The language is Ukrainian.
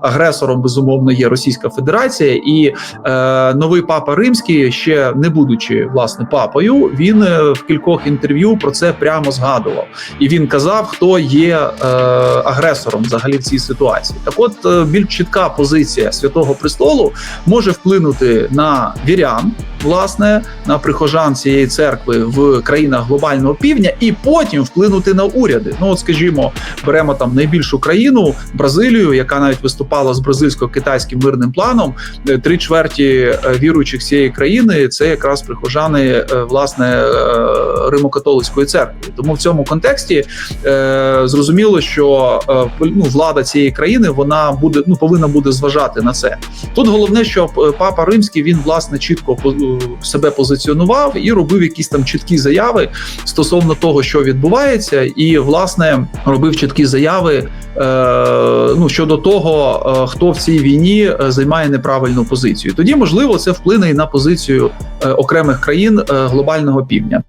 Агресором безумовно є Російська Федерація, і е, новий папа римський, ще не будучи власне папою, він е, в кількох інтерв'ю про це прямо згадував. І він казав, хто є е, агресором взагалі в цій ситуації. Так, от е, більш чітка позиція Святого Престолу може вплинути на вірян, власне, на прихожан цієї церкви в країнах глобального півдня, і потім вплинути на уряди. Ну, от, скажімо, беремо там найбільшу країну Бразилію, яка навіть виступала з бразильсько-китайським мирним планом. Е, Три чверті е, віруючих цієї країни це якраз прихожани е, власне Римо-католицької церкви. Тому в цьому контексті зрозуміло, що ну, влада цієї країни вона буде ну повинна буде зважати на це. Тут головне, щоб е, папа римський він власне чітко себе позиціонував і робив якісь там чіткі заяви стосовно того, що відбувається, і власне робив чіткі заяви е, ну щодо того, е, хто в цій війні е, займає неправильну позицію. Тоді можливо це вплине і на позицію окремих країн глобального півдня.